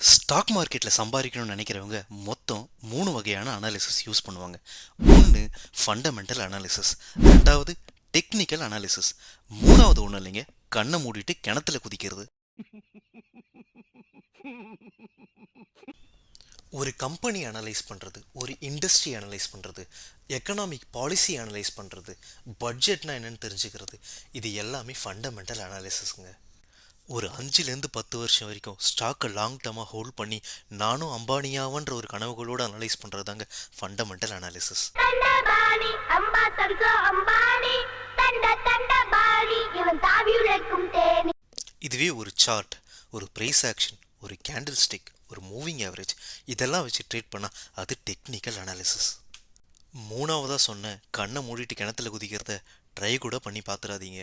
Stock மார்க்கெட்டில் சம்பாதிக்கணும்னு நினைக்கிறவங்க மொத்தம் மூணு வகையான அனாலிசிஸ் யூஸ் பண்ணுவாங்க. ஒன்று ஃபண்டமெண்டல் அனாலிசிஸ் ரெண்டாவது டெக்னிக்கல் அனாலிசிஸ் மூணாவது ஒன்றும் இல்லைங்க கண்ணை மூடிட்டு கிணத்துல குதிக்கிறது. ஒரு கம்பெனி அனலைஸ் பண்ணுறது ஒரு இண்டஸ்ட்ரி அனலைஸ் பண்ணுறது எக்கனாமிக் பாலிசி அனலைஸ் பண்ணுறது பட்ஜெட்னா என்னென்னு தெரிஞ்சுக்கிறது இது எல்லாமே ஃபண்டமெண்டல் அனாலிசிஸுங்க ஒரு அஞ்சுலேருந்து பத்து வருஷம் வரைக்கும் ஸ்டாக்கை லாங் டேர்மாக ஹோல்ட் பண்ணி நானும் அம்பானியாவன்ற ஒரு கனவுகளோடு அனலைஸ் பண்ணுறது தாங்க ஃபண்டமெண்டல் அனாலிசிஸ் இதுவே ஒரு சார்ட் ஒரு ப்ரைஸ் ஆக்ஷன் ஒரு கேண்டில் ஸ்டிக் ஒரு மூவிங் ஆவரேஜ் இதெல்லாம் வச்சு ட்ரேட் பண்ணால் அது டெக்னிக்கல் அனாலிசிஸ் மூணாவதாக சொன்ன கண்ணை மூடிட்டு கிணத்துல குதிக்கிறத ட்ரை கூட பண்ணி பார்த்துடாதீங்க